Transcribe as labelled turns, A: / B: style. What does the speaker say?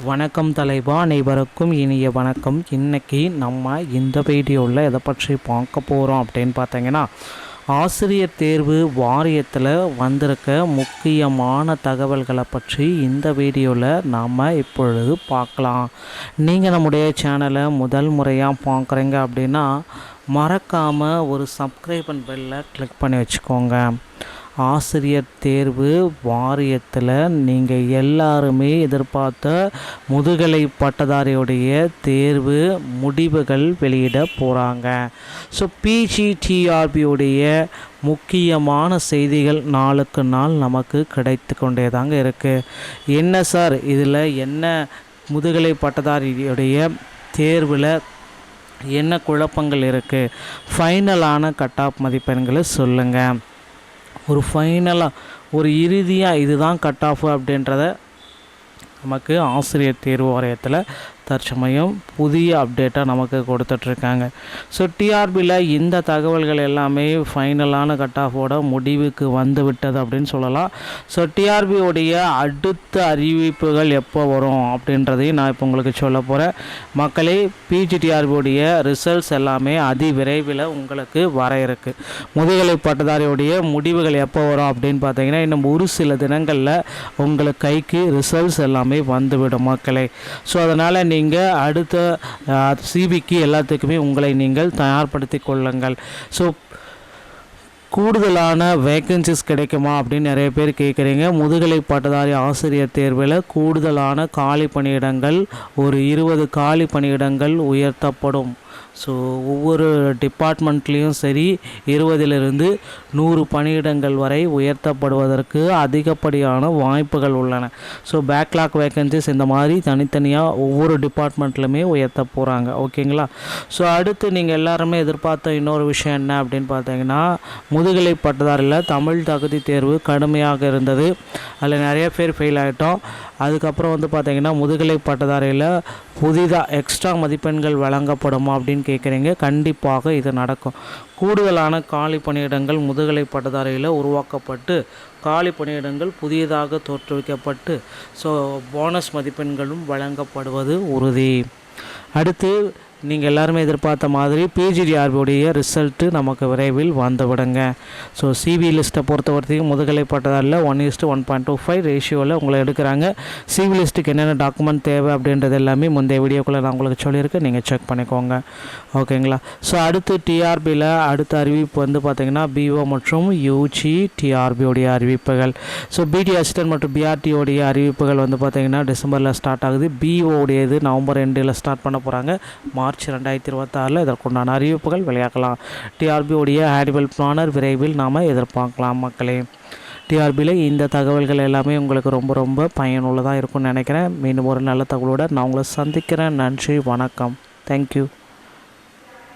A: வணக்கம் தலைவா அனைவருக்கும் இனிய வணக்கம். இன்னைக்கு நம்ம இந்த வீடியோவில் எதை பற்றி பார்க்க போகிறோம் அப்படின்னு பார்த்தீங்கன்னா ஆசிரியர் தேர்வு வாரியத்தில் வந்திருக்க முக்கியமான தகவல்களை பற்றி இந்த வீடியோவில் நாம் இப்பொழுது பார்க்கலாம். நீங்கள் நம்முடைய சேனலை முதல் முறையாக பார்க்குறீங்க அப்படின்னா மறக்காமல் ஒரு சப்ஸ்கிரைப் அண்ட் பெல்லை கிளிக் பண்ணி வச்சுக்கோங்க. ஆசிரியர் தேர்வு வாரியத்தில் நீங்கள் எல்லாருமே எதிர்பார்த்த முதுகலை பட்டதாரியுடைய தேர்வு முடிவுகள் வெளியிட போகிறாங்க ஸோ பிஜிடிஆர்பியுடைய முக்கியமான செய்திகள் நாளுக்கு நாள் நமக்கு கிடைத்து கொண்டே தாங்க இருக்குது என்ன சார்? இதில் என்ன முதுகலை பட்டதாரியுடைய தேர்வில் என்ன குழப்பங்கள் இருக்குது ஃபைனலான கட் ஆஃப் மதிப்பெண்களை சொல்லுங்கள் ஒரு ஃபைனலாக ஒரு இறுதியாக இதுதான் கட் ஆஃப் அப்படின்றத நமக்கு ஆசிரியர் தேர்வு வாரியத்தில் தற்சமயம் புதிய அப்டேட்டாக நமக்கு கொடுத்துட்ருக்காங்க. ஸோ டிஆர்பியில் இந்த தகவல்கள் எல்லாமே ஃபைனலான கட் ஆஃபோட முடிவுக்கு வந்து விட்டது அப்படின்னு சொல்லலாம். ஸோ டிஆர்பியோடைய அடுத்த அறிவிப்புகள் எப்போ வரும் அப்படின்றதையும் நான் இப்போ உங்களுக்கு சொல்ல போகிறேன் மக்களே பிஜிடிஆர்பியோடைய ரிசல்ட்ஸ் எல்லாமே அதி விரைவில் உங்களுக்கு வர இருக்குது முதுகலை பட்டதாரியோடைய முடிவுகள் எப்போ வரும் அப்படின்னு பார்த்தீங்கன்னா இன்னும் ஒரு சில தினங்களில் உங்களுக்கு கைக்கு ரிசல்ட்ஸ் எல்லாமே வந்துவிடும் மக்களே. ஸோ அதனால் நீங்கள் அடுத்த சிபிக்கு எல்லாத்துக்குமே உங்களை நீங்கள் தயார்படுத்தி கொள்ளுங்கள். ஸோ கூடுதலான வேக்கன்சிஸ் கிடைக்குமா அப்படின்னு நிறைய பேர் கேட்குறீங்க முதுகலை பட்டதாரி ஆசிரியர் தேர்வில் கூடுதலான காலி பணியிடங்கள் ஒரு இருபது காலி பணியிடங்கள் உயர்த்தப்படும். ஸோ ஒவ்வொரு டிபார்ட்மெண்ட்லேயும் சரி இருபதிலிருந்து நூறு பணியிடங்கள் வரை உயர்த்தப்படுவதற்கு அதிகப்படியான வாய்ப்புகள் உள்ளன. ஸோ பேக்லாக் வேக்கன்சிஸ் இந்த மாதிரி தனித்தனியாக ஒவ்வொரு டிபார்ட்மெண்ட்லையுமே உயர்த்த போகிறாங்க ஓகேங்களா ஸோ அடுத்து நீங்கள் எல்லாருமே எதிர்பார்த்த இன்னொரு விஷயம் என்ன அப்படின்னு பார்த்தீங்கன்னா முதுகலை பட்டதாரில் தமிழ் தகுதி தேர்வு கடுமையாக இருந்தது. அதில் நிறைய பேர் ஃபெயில் ஆகிட்டோம் அதுக்கப்புறம் வந்து பார்த்திங்கன்னா முதுகலை பட்டதாரியில் புதிதாக எக்ஸ்ட்ரா மதிப்பெண்கள் வழங்கப்படுமா அப்படின்னு கேட்குறீங்க. கண்டிப்பாக இது நடக்கும். கூடுதலான காலி பணியிடங்கள் முதுகலை பட்டதாரியில் உருவாக்கப்பட்டு காலி பணியிடங்கள் புதியதாக தோற்றுவிக்கப்பட்டு ஸோ போனஸ் மதிப்பெண்களும் வழங்கப்படுவது உறுதி. அடுத்து நீங்கள் எல்லாருமே எதிர்பார்த்த மாதிரி பிஜிடிஆர்பியுடைய ரிசல்ட்டு நமக்கு விரைவில் வந்துவிடுங்க ஸோ சிவி லிஸ்ட்டை பொறுத்த வரைக்கும் முதுகலை பட்டதாரில் one is to one point two five ரேஷியோவில் உங்களை எடுக்கிறாங்க. சிவி லிஸ்ட்டுக்கு என்னென்ன டாக்குமெண்ட் தேவை அப்படின்றது எல்லாமே முந்தைய வீடியோக்குள்ளே நான் உங்களுக்கு சொல்லியிருக்கேன் நீங்கள் செக் பண்ணிக்கோங்க. ஓகேங்களா ஸோ அடுத்து டிஆர்பியில் அடுத்த அறிவிப்பு வந்து பார்த்திங்கன்னா பிஓ மற்றும் யூஜி டிஆர்பியோடைய அறிவிப்புகள். ஸோ பிடி அசிஸ்டன்ட் மற்றும் பிஆர்டியோடைய அறிவிப்புகள் வந்து பார்த்திங்கன்னா டிசம்பரில் ஸ்டார்ட் ஆகுது. பிஓடையது நவம்பர் ரெண்டில் ஸ்டார்ட் பண்ண போகிறாங்க மார்ச் ரெண்டாயிரத்தி இருபத்தாறில் இதற்குண்டான அறிவிப்புகள் வெளியாகலாம். டிஆர்பியுடைய ஆனுவல் பிளானர் விரைவில் நாம் எதிர்பார்க்கலாம் மக்களே. டிஆர்பியில் இந்த தகவல்கள் எல்லாமே உங்களுக்கு ரொம்ப ரொம்ப பயனுள்ளதாக இருக்கும்னு நினைக்கிறேன். மீண்டும் ஒரு நல்ல தகவலோடு நான் உங்களை சந்திக்கிறேன். நன்றி வணக்கம். தேங்க்யூ